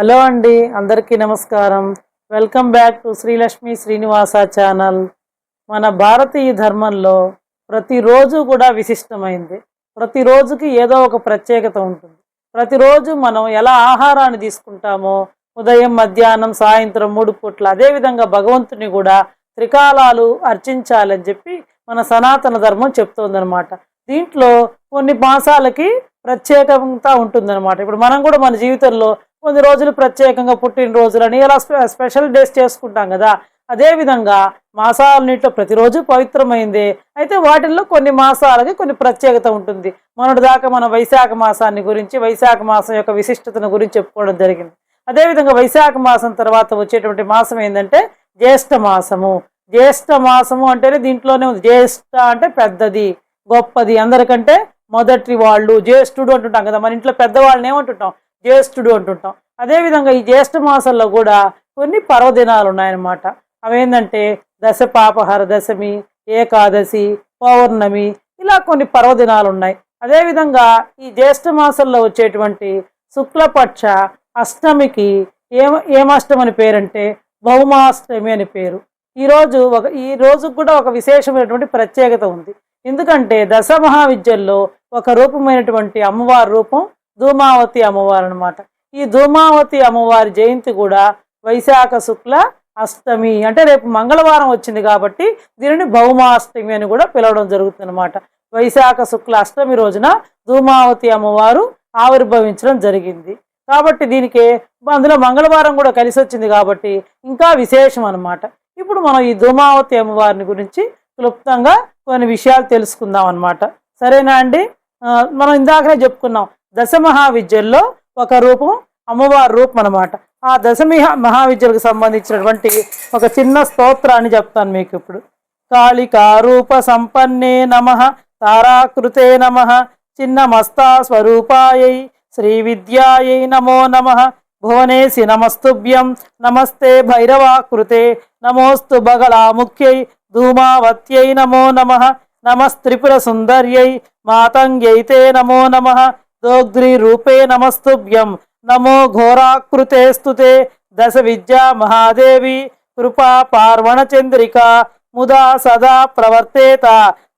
Hello అండి అందరికీ నమస్కారం. Welcome back to Srilakshmi Srinivasa channel. మన భారతీయ ధర్మంలో ప్రతిరోజు కూడా విశిష్టమైంది. ప్రతిరోజుకి ఏదో ఒక ప్రత్యేకత ఉంటుంది. ప్రతిరోజు మనం ఎలా ఆహారాన్ని తీసుకుంటామో ఉదయం మధ్యాహ్నం సాయంత్రం మూడు పూట్ల అదేవిధంగా భగవంతుని కూడా త్రికాలాలు అర్చించాలని చెప్పి మన సనాతన ధర్మం చెప్తోందనమాట దీంట్లో కొన్ని మాసాలకి ప్రత్యేకత ఉంటుందన్నమాట. ఇప్పుడు మనం కూడా మన జీవితంలో కొన్ని రోజులు ప్రత్యేకంగా పుట్టినరోజులని ఇలా స్పె- స్పెషల్ డేస్ చేసుకుంటాం కదా. అదేవిధంగా మాసాలన్నింటిలో ప్రతిరోజు పవిత్రమైంది. అయితే వాటిల్లో కొన్ని మాసాలకి కొన్ని ప్రత్యేకత ఉంటుంది. మొన్నటి దాకా మనం వైశాఖ మాసాన్ని గురించి వైశాఖ మాసం యొక్క విశిష్టతను గురించి చెప్పుకోవడం జరిగింది. అదేవిధంగా వైశాఖ మాసం తర్వాత వచ్చేటువంటి మాసం ఏంటంటే జ్యేష్ఠ మాసము. జ్యేష్ఠ మాసము అంటేనే దీంట్లోనే ఉంది. జ్యేష్ఠ అంటే పెద్దది గొప్పది. అందరికంటే మొదటి వాళ్ళు జ్యేష్ఠుడు అంటుంటాం కదా. మన ఇంట్లో పెద్దవాళ్ళని ఏమంటుంటాం? జ్యేష్ఠుడు అంటుంటాం. అదేవిధంగా ఈ జ్యేష్ఠ మాసంలో కూడా కొన్ని పర్వదినాలు ఉన్నాయన్నమాట. అవేంటంటే దశ పాపహర దశమి ఏకాదశి పౌర్ణమి ఇలా కొన్ని పర్వదినాలు ఉన్నాయి. అదేవిధంగా ఈ జ్యేష్ఠ మాసంలో వచ్చేటువంటి శుక్లపక్ష అష్టమికి ఏమ ఏమాష్టమి అని పేరంటే భౌమాష్టమి అని పేరు. ఈరోజు ఒక ఈ రోజుకు కూడా ఒక విశేషమైనటువంటి ప్రత్యేకత ఉంది. ఎందుకంటే దశ మహావిద్యల్లో ఒక రూపమైనటువంటి అమ్మవారి రూపం ధూమావతి అమ్మవారు అనమాట ఈ ధూమావతి అమ్మవారి జయంతి కూడా వైశాఖ శుక్ల అష్టమి అంటే రేపు మంగళవారం వచ్చింది కాబట్టి దీనిని భౌమాష్టమి అని కూడా పిలవడం జరుగుతుంది అనమాట వైశాఖ శుక్ల అష్టమి రోజున ధూమావతి అమ్మవారు ఆవిర్భవించడం జరిగింది. కాబట్టి దీనికి అందులో మంగళవారం కూడా కలిసి వచ్చింది కాబట్టి ఇంకా విశేషం అన్నమాట. ఇప్పుడు మనం ఈ ధూమావతి అమ్మవారిని గురించి క్లుప్తంగా కొన్ని విషయాలు తెలుసుకుందాం అనమాట సరేనా అండి? మనం ఇందాకనే చెప్పుకున్నాం దశ మహావిద్యల్లో ఒక రూపం అమ్మవారి రూపం అనమాట ఆ దశమి మహావిద్యలకు సంబంధించినటువంటి ఒక చిన్న స్తోత్రాన్ని చెప్తాను మీకు ఇప్పుడు. కాళికా రూప సంపన్నే నమ తారాకృతే నమ చిన్న మస్తా స్వరూపాయై శ్రీ విద్యాయై నమో నమ భువనేసి నమస్తుభ్యం నమస్తే భైరవాకృతే నమోస్తు బగళాముఖ్యై ధూమావత్యై నమో నమ నమస్త్రిపుర సుందర్యై మాతంగ్యైతే నమో నమ దోగ్ధ్రీ రూపే నమస్తుభ్యం. నమో ఘోరాకృతే స్తుతే దశ విద్యా మహాదేవి. కృపా పార్వణ చంద్రిక ముదా సదా ప్రవర్తేత.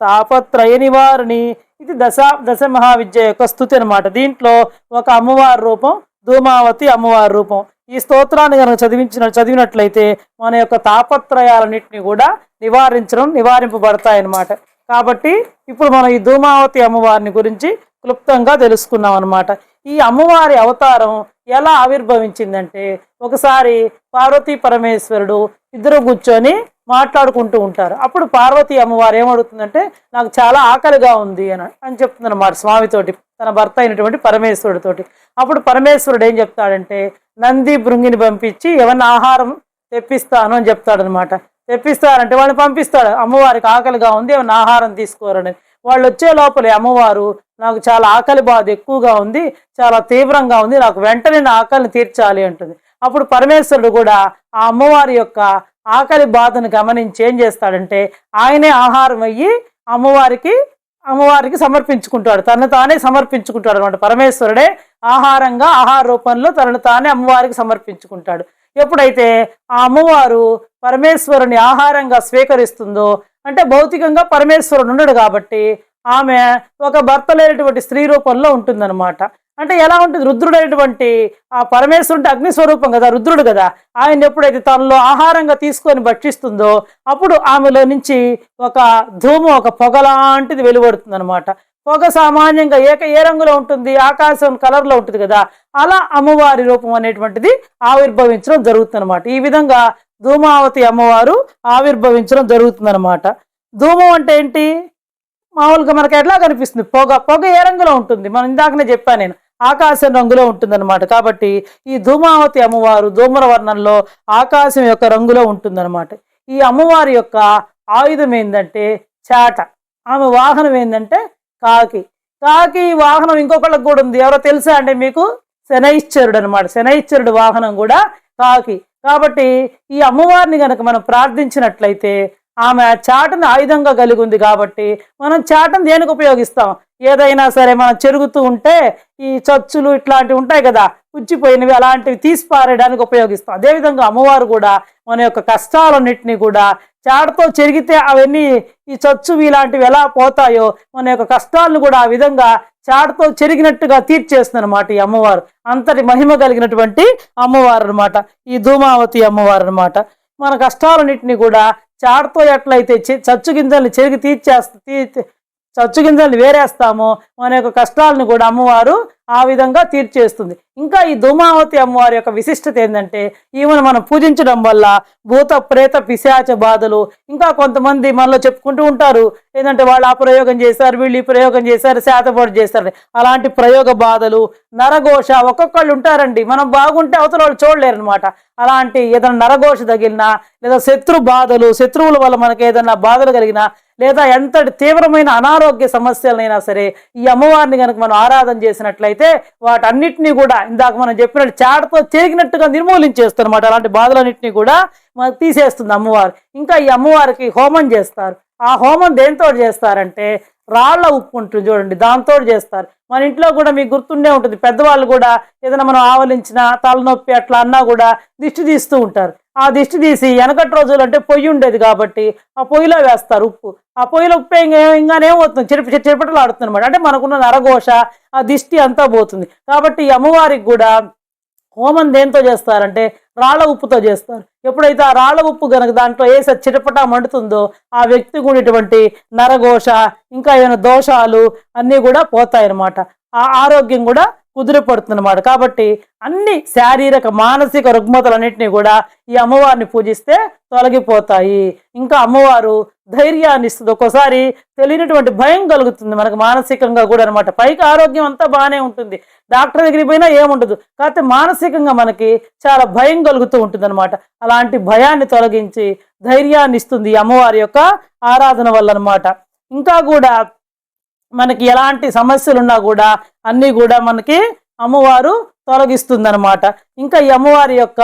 తాపత్రయ నివారిణి. ఇది దశ దశ మహావిద్య యొక్క స్థుతి అనమాట దీంట్లో ఒక అమ్మవారి రూపం ధూమావతి అమ్మవారి రూపం. ఈ స్తోత్రాన్ని కనుక చదివించిన చదివినట్లయితే మన యొక్క తాపత్రయాలన్నింటినీ కూడా నివారించడం నివారింపబడతాయన్నమాట. కాబట్టి ఇప్పుడు మనం ఈ ధూమావతి అమ్మవారిని గురించి క్లుప్తంగా తెలుసుకున్నాం అనమాట ఈ అమ్మవారి అవతారం ఎలా ఆవిర్భవించిందంటే ఒకసారి పార్వతీ పరమేశ్వరుడు ఇద్దరు కూర్చొని మాట్లాడుకుంటూ ఉంటారు. అప్పుడు పార్వతీ అమ్మవారు ఏమడుగుతుందంటే నాకు చాలా ఆకలిగా ఉంది అని అని చెప్తుందన్నమాట స్వామితోటి తన భర్త అయినటువంటి పరమేశ్వరుడితోటి. అప్పుడు పరమేశ్వరుడు ఏం చెప్తాడంటే నంది భృంగిని పంపించి ఏమన్నా ఆహారం తెప్పిస్తాను అని చెప్తాడనమాట తెప్పిస్తారంటే వాళ్ళని పంపిస్తాడు. అమ్మవారికి ఆకలిగా ఉంది ఏమన్నా ఆహారం తీసుకోరని వాళ్ళు వచ్చే లోపలే అమ్మవారు నాకు చాలా ఆకలి బాధ ఎక్కువగా ఉంది చాలా తీవ్రంగా ఉంది నాకు వెంటనే నా ఆకలిని తీర్చాలి అంటుంది. అప్పుడు పరమేశ్వరుడు కూడా ఆ అమ్మవారి యొక్క ఆకలి బాధను గమనించి ఏం చేస్తాడంటే ఆయనే ఆహారం అయ్యి అమ్మవారికి అమ్మవారికి సమర్పించుకుంటాడు. తన తానే సమర్పించుకుంటాడు అనమాట పరమేశ్వరుడే ఆహారంగా ఆహార రూపంలో తనను తానే అమ్మవారికి సమర్పించుకుంటాడు. ఎప్పుడైతే ఆ అమ్మవారు పరమేశ్వరుని ఆహారంగా స్వీకరిస్తుందో అంటే భౌతికంగా పరమేశ్వరుడు ఉండడు కాబట్టి ఆమె ఒక భర్త లేనటువంటి స్త్రీ రూపంలో ఉంటుందన్నమాట. అంటే ఎలా ఉంటుంది? రుద్రుడైనటువంటి ఆ పరమేశ్వరుడు అగ్ని స్వరూపం కదా రుద్రుడు కదా. ఆయన ఎప్పుడైతే తనలో ఆహారంగా తీసుకొని భక్షిస్తుందో అప్పుడు ఆమెలో నుంచి ఒక ధూమం ఒక పొగ లాంటిది వెలువడుతుంది అనమాట పొగ సామాన్యంగా ఏక ఏ రంగులో ఉంటుంది? ఆకాశం కలర్లో ఉంటుంది కదా. అలా అమ్మవారి రూపం అనేటువంటిది ఆవిర్భవించడం జరుగుతుంది ఈ విధంగా ధూమావతి అమ్మవారు ఆవిర్భవించడం జరుగుతుందన్నమాట. ధూమం అంటే ఏంటి? మామూలుగా మనకి ఎట్లా కనిపిస్తుంది? పొగ. పొగ ఏ రంగులో ఉంటుంది? మనం ఇందాకనే చెప్పాను నేను. ఆకాశం రంగులో ఉంటుందన్నమాట. కాబట్టి ఈ ధూమావతి అమ్మవారు ధూమర వర్ణంలో ఆకాశం యొక్క రంగులో ఉంటుందన్నమాట. ఈ అమ్మవారి యొక్క ఆయుధం ఏంటంటే చాట. ఆమె వాహనం ఏంటంటే కాకి. కాకి వాహనం ఇంకొకళ్ళకి కూడా ఉంది. ఎవరో తెలుసా అంటే మీకు? శనైశ్చరుడు అనమాట శనైశ్చరుడు వాహనం కూడా కాకి. కాబట్టి ఈ అమ్మవారిని కనుక మనం ప్రార్థించినట్లయితే ఆమె చాటను ఆయుధంగా కలిగి ఉంది కాబట్టి మనం చాటను దేనికి ఉపయోగిస్తాం? ఏదైనా సరే మనం చెరుగుతూ ఉంటే ఈ చచ్చులు ఇట్లాంటివి ఉంటాయి కదా ఉచ్చిపోయినవి అలాంటివి తీసి పారేయడానికి ఉపయోగిస్తాం. అదేవిధంగా అమ్మవారు కూడా మన యొక్క కష్టాలన్నింటినీ కూడా చాటతో చెరిగితే అవన్నీ ఈ చచ్చు ఇలాంటివి ఎలా పోతాయో మన యొక్క కష్టాలను కూడా ఆ విధంగా చాటతో చెరిగినట్టుగా తీర్చేస్తుంది అనమాట ఈ అమ్మవారు. అంతటి మహిమ కలిగినటువంటి అమ్మవారు అనమాట ఈ ధూమావతి అమ్మవారు అనమాట మన కష్టాలన్నింటినీ కూడా చాటతో ఎట్లయితే చచ్చు గింజల్ని చెరిగి తీర్చేస్త తీ చచ్చు గింజల్ని వేరేస్తామో మన యొక్క కష్టాలను కూడా అమ్మవారు ఆ విధంగా తీర్చేస్తుంది. ఇంకా ఈ ధూమావతి అమ్మవారి యొక్క విశిష్టత ఏంటంటే ఈమెను మనం పూజించడం వల్ల భూత ప్రేత పిశాచ బాధలు ఇంకా కొంతమంది మనలో చెప్పుకుంటూ ఉంటారు. ఏంటంటే వాళ్ళు ఆ ప్రయోగం చేశారు వీళ్ళు ఈ ప్రయోగం చేశారు శాతపాటు చేశారు. అలాంటి ప్రయోగ బాధలు నరఘోష ఒక్కొక్కళ్ళు ఉంటారండి. మనం బాగుంటే అవతల వాళ్ళు చూడలేరు అనమాట అలాంటి ఏదైనా నరఘోష తగిలినా లేదా శత్రు బాధలు శత్రువుల వల్ల మనకి ఏదైనా బాధలు కలిగినా లేదా ఎంతటి తీవ్రమైన అనారోగ్య సమస్యలైనా సరే ఈ అమ్మవారిని కనుక మనం ఆరాధన చేసినట్లయితే వాటన్నిటినీ కూడా ఇందాక మనం చెప్పినట్టు చాటతో చేరిగినట్టుగా నిర్మూలించేస్తారు అనమాట అలాంటి బాధలన్నింటినీ కూడా తీసేస్తుంది అమ్మవారు. ఇంకా ఈ అమ్మవారికి హోమం చేస్తారు. ఆ హోమం దేంతో చేస్తారంటే రాళ్ళ ఉప్పు ఉంటుంది చూడండి దాంతో చేస్తారు. మన ఇంట్లో కూడా మీకు గుర్తుండే ఉంటుంది పెద్దవాళ్ళు కూడా ఏదైనా మనం ఆవలించిన తలనొప్పి అట్లా అన్నా కూడా దిష్టి తీస్తూ ఉంటారు. ఆ దిష్టి తీసి వెనకటి రోజులు అంటే పొయ్యి ఉండేది కాబట్టి ఆ పొయ్యిలో వేస్తారు ఉప్పు. ఆ పొయ్యిలో ఉప్పు ఇంకా ఇంకానేమవుతుంది చిరుపి చిరపటలు ఆడుతుంది అనమాట అంటే మనకున్న నరఘోష ఆ దిష్టి అంతా పోతుంది. కాబట్టి అమ్మవారికి కూడా హోమం దేంతో చేస్తారంటే రాళ్ళ ఉప్పుతో చేస్తారు. ఎప్పుడైతే ఆ రాళ్ళ ఉప్పు గనక దాంట్లో వేసే చిటపటా మండుతుందో ఆ వ్యక్తికి ఉండేటువంటి నరఘోష ఇంకా ఏమైనా దోషాలు అన్నీ కూడా పోతాయన్నమాట. ఆ ఆరోగ్యం కూడా కుదిరిపడుతుందన్నమాట. కాబట్టి అన్ని శారీరక మానసిక రుగ్మతలన్నింటినీ కూడా ఈ అమ్మవారిని పూజిస్తే తొలగిపోతాయి. ఇంకా అమ్మవారు ధైర్యాన్ని ఇస్తుంది. ఒక్కోసారి తెలియనటువంటి భయం కలుగుతుంది మనకు మానసికంగా కూడా అనమాట పైకి ఆరోగ్యం అంతా బాగానే ఉంటుంది. డాక్టర్ దగ్గరికి పోయినా ఏముండదు. కాకపోతే మానసికంగా మనకి చాలా భయం కలుగుతూ ఉంటుంది అనమాట అలాంటి భయాన్ని తొలగించి ధైర్యాన్ని ఇస్తుంది అమ్మవారి యొక్క ఆరాధన వల్ల అనమాట ఇంకా కూడా మనకి ఎలాంటి సమస్యలు ఉన్నా కూడా అన్నీ కూడా మనకి అమ్మవారు తొలగిస్తుందనమాట ఇంకా ఈ అమ్మవారి యొక్క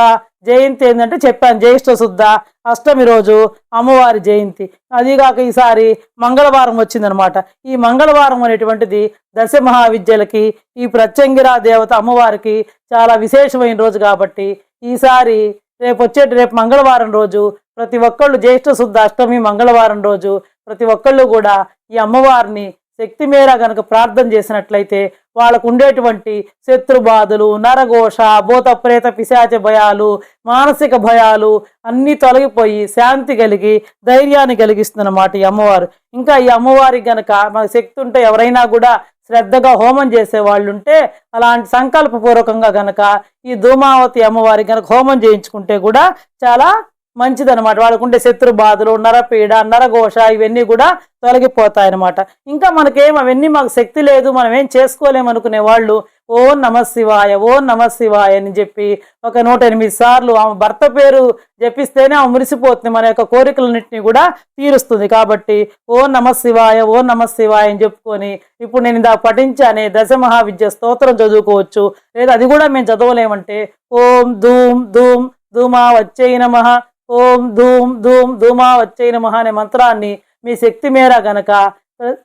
జయంతి ఏంటంటే చెప్పాను జ్యేష్ఠ శుద్ధ అష్టమి రోజు అమ్మవారి జయంతి. అదిగాక ఈసారి మంగళవారం వచ్చిందనమాట ఈ మంగళవారం అనేటువంటిది దశ మహావిద్యలకి ఈ ప్రత్యంగిరా దేవత అమ్మవారికి చాలా విశేషమైన రోజు కాబట్టి ఈసారి రేపు వచ్చేటి రేపు మంగళవారం రోజు ప్రతి ఒక్కళ్ళు జ్యేష్ఠ శుద్ధ అష్టమి మంగళవారం రోజు ప్రతి ఒక్కళ్ళు కూడా ఈ అమ్మవారిని శక్తి మేర కనుక ప్రార్థన చేసినట్లయితే వాళ్ళకు ఉండేటువంటి శత్రు బాధలు నరఘోష భూత ప్రేత పిశాచ భయాలు మానసిక భయాలు అన్నీ తొలగిపోయి శాంతి కలిగి ధైర్యాన్ని కలిగిస్తున్నమాట ఈ అమ్మవారు. ఇంకా ఈ అమ్మవారికి గనక మనకు శక్తి ఉంటే ఎవరైనా కూడా శ్రద్ధగా హోమం చేసే వాళ్ళు ఉంటే అలాంటి సంకల్పపూర్వకంగా గనక ఈ ధూమావతి అమ్మవారికి గనక హోమం చేయించుకుంటే కూడా చాలా మంచిదనమాట వాళ్ళకు ఉండే శత్రు బాధలు నరపీడ నరఘోష ఇవన్నీ కూడా తొలగిపోతాయి అనమాట ఇంకా మనకేం అవన్నీ మాకు శక్తి లేదు మనం ఏం చేసుకోలేము అనుకునే వాళ్ళు ఓ నమ శివాయ ఓ నమ శివాయ అని చెప్పి ఒక నూట ఎనిమిది సార్లు ఆమె భర్త పేరు జపిస్తేనే ఆమె మురిసిపోతుంది. మన యొక్క కోరికలన్నింటినీ కూడా తీరుస్తుంది. కాబట్టి ఓ నమ శివాయ ఓ నమ శివాయ అని చెప్పుకొని ఇప్పుడు నేను ఇందాక పఠించానే దశ మహావిద్య స్తోత్రం చదువుకోవచ్చు. లేదా అది కూడా మేము చదవలేమంటే ఓం ధూమ్ ధూమ్ ధూమా వచ్చే నమః ఓం ధూమ్ ధూమ్ ధూమా వచ్చే నమ అనే మంత్రాన్ని మీ శక్తి మేర గనక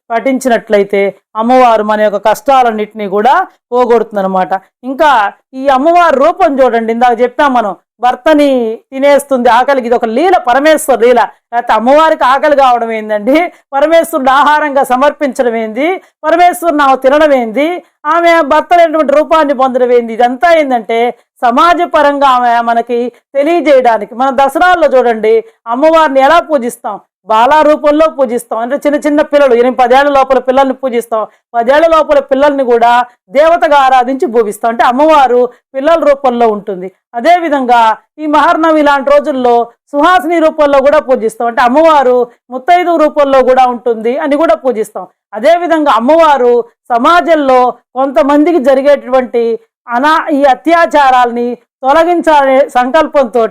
పఠించినట్లయితే అమ్మవారు మన యొక్క కష్టాలన్నింటినీ కూడా పోగొడుతుందనమాట ఇంకా ఈ అమ్మవారి రూపం చూడండి. ఇందాక చెప్పాం మనం భర్తని తినేస్తుంది ఆకలికి. ఇది ఒక లీల పరమేశ్వర లీల. లేకపోతే అమ్మవారికి ఆకలి కావడం ఏందండి? పరమేశ్వరుడు ఆహారంగా సమర్పించడం ఏంది? పరమేశ్వరుని ఆమె తినడం ఏంది? ఆమె భర్తలైనటువంటి రూపాన్ని పొందడం ఏంది? ఇదంతా ఏంటంటే సమాజపరంగా ఆమె మనకి తెలియజేయడానికి మన దసరాల్లో చూడండి అమ్మవారిని ఎలా పూజిస్తాం? బాలా రూపంలో పూజిస్తాం. అంటే చిన్న చిన్న పిల్లలు ఎనిమిది పదేళ్ళ లోపల పిల్లల్ని పూజిస్తాం. పదేళ్ళ లోపల పిల్లల్ని కూడా దేవతగా ఆరాధించి పూజిస్తాం అంటే అమ్మవారు పిల్లల రూపంలో ఉంటుంది. అదేవిధంగా ఈ మహర్నవి ఇలాంటి రోజుల్లో సుహాసిని రూపంలో కూడా పూజిస్తాం. అంటే అమ్మవారు ముత్తైదు రూపంలో కూడా ఉంటుంది అని కూడా పూజిస్తాం. అదేవిధంగా అమ్మవారు సమాజంలో కొంతమందికి జరిగేటువంటి అనా ఈ అత్యాచారాల్ని తొలగించాలనే సంకల్పంతో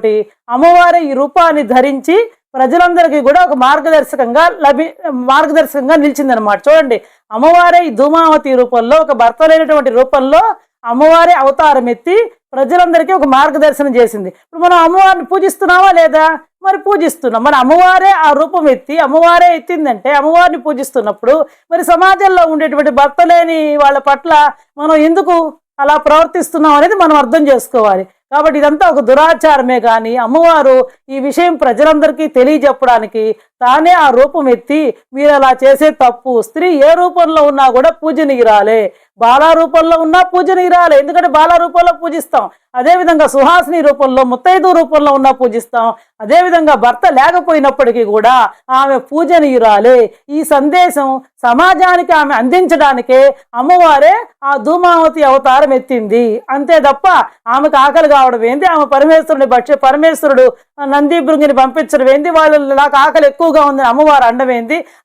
అమ్మవారి ఈ రూపాన్ని ధరించి ప్రజలందరికీ కూడా ఒక మార్గదర్శకంగా లభి మార్గదర్శకంగా నిలిచిందనమాట చూడండి అమ్మవారే ఈ ధూమావతి రూపంలో ఒక భర్త లేనటువంటి రూపంలో అమ్మవారే అవతారం ఎత్తి ప్రజలందరికీ ఒక మార్గదర్శనం చేసింది. ఇప్పుడు మనం అమ్మవారిని పూజిస్తున్నావా లేదా? మరి పూజిస్తున్నాం. మరి అమ్మవారే ఆ రూపం ఎత్తి అమ్మవారే ఎత్తిందంటే అమ్మవారిని పూజిస్తున్నప్పుడు మరి సమాజంలో ఉండేటువంటి భర్త లేని వాళ్ళ పట్ల మనం ఎందుకు అలా ప్రవర్తిస్తున్నాం అనేది మనం అర్థం చేసుకోవాలి. కాబట్టి ఇదంతా ఒక దురాచారమే కానీ అమ్మవారు ఈ విషయం ప్రజలందరికీ తెలియజెప్పడానికి తానే ఆ రూపం ఎత్తి మీరు అలా చేసే తప్పు. స్త్రీ ఏ రూపంలో ఉన్నా కూడా పూజనీయురాలే. బాలా రూపంలో ఉన్నా పూజనీయురాలే. ఎందుకంటే బాలా రూపంలో పూజిస్తాం. అదేవిధంగా సుహాసిని రూపంలో ముత్తైదు రూపంలో ఉన్నా పూజిస్తాం. అదేవిధంగా భర్త లేకపోయినప్పటికీ కూడా ఆమె పూజనీయురాలే. ఈ సందేశం సమాజానికి ఆమె అందించడానికే అమ్మవారే ఆ ధూమావతి అవతారం ఎత్తింది. అంతే తప్ప ఆమెకు ఆకలి కావడం ఏంది? ఆమె పరమేశ్వరుని భక్ష్య పరమేశ్వరుడు నంది భృంగిని పంపించడం ఏంది? వాళ్ళు నాకు ఆకలి ఎక్కువగా ఉందని అమ్మవారు అండం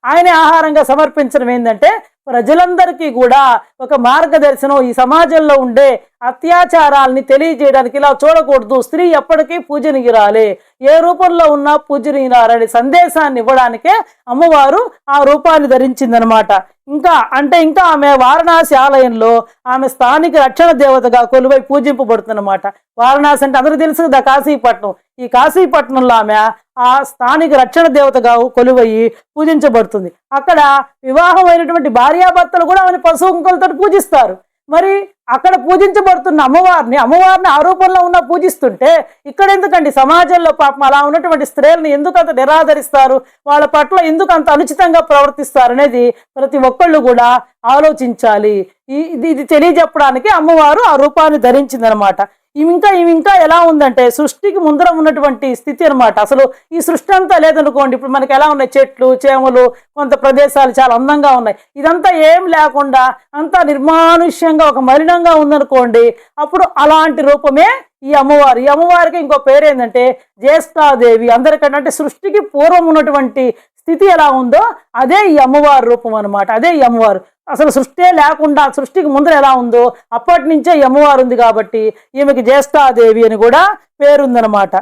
ఆయనే ఆహారంగా సమర్పించడం ఏంటంటే ప్రజలందరికీ కూడా ఒక మార్గదర్శనం ఈ సమాజంలో ఉండే అత్యాచారాల్ని తెలియజేయడానికి ఇలా చూడకూడదు. స్త్రీ ఎప్పటికీ పూజనీయురాలే. ఏ రూపంలో ఉన్నా పూజనీయురాలని సందేశాన్ని ఇవ్వడానికే అమ్మవారు ఆ రూపాన్ని ధరించిందనమాట ఇంకా అంటే ఇంకా ఆమె వారణాసి ఆలయంలో ఆమె స్థానిక రక్షణ దేవతగా కొలువై పూజింపబడుతుందన్నమాట. వారణాసి అంటే అందరూ తెలుసు కదా కాశీపట్నం. ఈ కాశీపట్నంలో ఆమె ఆ స్థానిక రక్షణ దేవతగా కొలువయ్యి పూజించబడుతుంది. అక్కడ వివాహమైనటువంటి భార్యాభర్తలు కూడా ఆమెను పశువు పూజిస్తారు. మరి అక్కడ పూజించబడుతున్న అమ్మవారిని అమ్మవారిని ఆరోపణలో ఉన్న పూజిస్తుంటే ఇక్కడ ఎందుకండి సమాజంలో పాపం అలా ఉన్నటువంటి స్త్రీలను ఎందుకు అంత నిరాదరిస్తారు? వాళ్ళ పట్ల ఎందుకు అంత అనుచితంగా ప్రవర్తిస్తారు అనేది ప్రతి ఒక్కళ్ళు కూడా ఆలోచించాలి. ఇది ఇది తెలియజెప్పడానికి అమ్మవారు ఆ రూపాన్ని ధరించిందనమాట. ఇవి ఇంకా ఇవి ఇంకా ఎలా ఉందంటే సృష్టికి ముందర ఉన్నటువంటి స్థితి అనమాట అసలు ఈ సృష్టి అంతా లేదనుకోండి ఇప్పుడు మనకి ఎలా ఉన్నాయి? చెట్లు చేమలు కొంత ప్రదేశాలు చాలా అందంగా ఉన్నాయి. ఇదంతా ఏం లేకుండా అంతా నిర్మానుష్యంగా ఒక మలినంగా ఉందనుకోండి అప్పుడు అలాంటి రూపమే ఈ అమ్మవారు. ఈ అమ్మవారికి ఇంకో పేరు ఏంటంటే జ్యేష్ఠాదేవి. అందరికంటే అంటే సృష్టికి పూర్వం ఉన్నటువంటి స్థితి ఎలా ఉందో అదే ఈ అమ్మవారి రూపం అనమాట అదే ఈ అమ్మవారు. అసలు సృష్టి లేకుండా సృష్టికి ముందర ఎలా ఉందో అప్పటి నుంచే ఈ అమ్మవారు ఉంది కాబట్టి ఈమెకి జ్యేష్ఠాదేవి అని కూడా పేరుందనమాట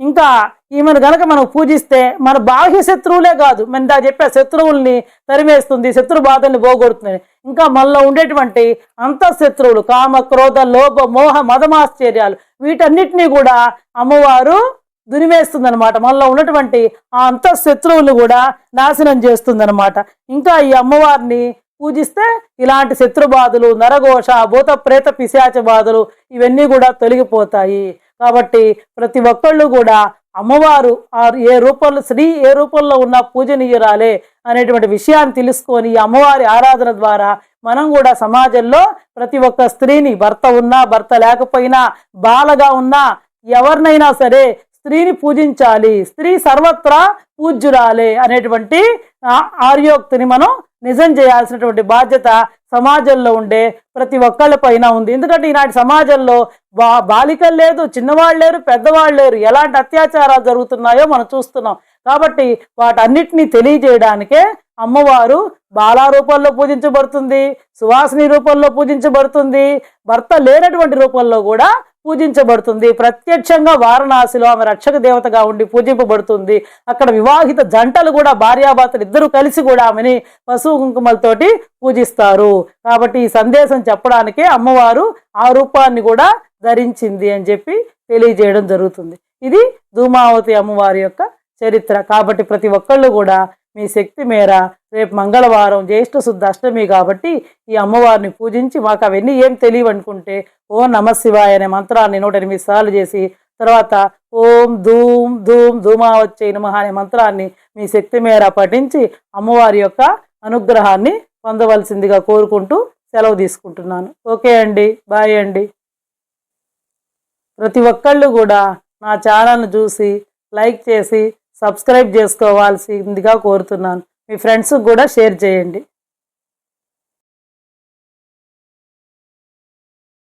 ఇంకా ఈమెను గనక మనం పూజిస్తే మన బాహ్య శత్రువులే కాదు మన దా చెప్పే శత్రువుల్ని తరిమేస్తుంది శత్రు బాధల్ని పోగొడుతుంది. ఇంకా మనలో ఉండేటువంటి అంతఃశత్రువులు కామ క్రోధ లోభ మోహ మదమాశ్చర్యాలు వీటన్నిటినీ కూడా అమ్మవారు దునివేస్తుందనమాట మనలో ఉన్నటువంటి ఆ అంతఃశత్రువులు కూడా నాశనం చేస్తుందనమాట ఇంకా ఈ అమ్మవారిని పూజిస్తే ఇలాంటి శత్రుబాధలు నరఘోష భూత ప్రేత పిశాచ బాధలు ఇవన్నీ కూడా తొలగిపోతాయి. కాబట్టి ప్రతి ఒక్కళ్ళు కూడా అమ్మవారు ఆ ఏ రూపంలో స్త్రీ ఏ రూపంలో ఉన్న పూజనీయురాలే అనేటువంటి విషయాన్ని తెలుసుకొని ఈ అమ్మవారి ఆరాధన ద్వారా మనం కూడా సమాజంలో ప్రతి ఒక్క స్త్రీని భర్త ఉన్నా భర్త లేకపోయినా బాలగా ఉన్నా ఎవరినైనా సరే స్త్రీని పూజించాలి. స్త్రీ సర్వత్రా పూజ్యురాలే అనేటువంటి ఆర్యోక్తిని మనం నిజం చేయాల్సినటువంటి బాధ్యత సమాజంలో ఉండే ప్రతి ఒక్కళ్ళ పైన ఉంది. ఎందుకంటే ఈనాటి సమాజంలో బా బాలికలు లేదు చిన్నవాళ్ళు లేరు పెద్దవాళ్ళు లేరు. ఎలాంటి అత్యాచారాలు జరుగుతున్నాయో మనం చూస్తున్నాం. కాబట్టి వాటన్నిటినీ తెలియజేయడానికే అమ్మవారు బాలా రూపంలో పూజించబడుతుంది సువాసిని రూపంలో పూజించబడుతుంది భర్త లేనటువంటి రూపంలో కూడా పూజించబడుతుంది. ప్రత్యక్షంగా వారణాసిలో ఆమె రక్షక దేవతగా ఉండి పూజింపబడుతుంది. అక్కడ వివాహిత జంటలు కూడా భార్యాభర్తలు ఇద్దరు కలిసి కూడా ఆమెని పశువు కుంకుమలతోటి పూజిస్తారు. కాబట్టి ఈ సందేశం చెప్పడానికే అమ్మవారు ఆ రూపాన్ని కూడా ధరించింది అని చెప్పి తెలియజేయడం జరుగుతుంది. ఇది ధూమావతి అమ్మవారి యొక్క చరిత్ర. కాబట్టి ప్రతి ఒక్కళ్ళు కూడా మీ శక్తి మేర రేపు మంగళవారం జ్యేష్ఠ శుద్ధ అష్టమి కాబట్టి ఈ అమ్మవారిని పూజించి మాకు అవన్నీ ఏం తెలియవు అనుకుంటే ఓ నమ శివాయ అనే మంత్రాన్ని నూట ఎనిమిది సార్లు చేసి తర్వాత ఓం ధూమ్ ధూమ్ ధూమావచ్చే నమ అనే మంత్రాన్ని మీ శక్తి మేర పఠించి అమ్మవారి యొక్క అనుగ్రహాన్ని పొందవలసిందిగా కోరుకుంటూ సెలవు తీసుకుంటున్నాను. ఓకే అండి. బాయ్ అండి. ప్రతి ఒక్కళ్ళు కూడా నా ఛానల్ను చూసి లైక్ చేసి సబ్స్క్రైబ్ చేసుకోవాల్సిందిగా కోరుతున్నాను. మీ ఫ్రెండ్స్కి కూడా షేర్ చేయండి.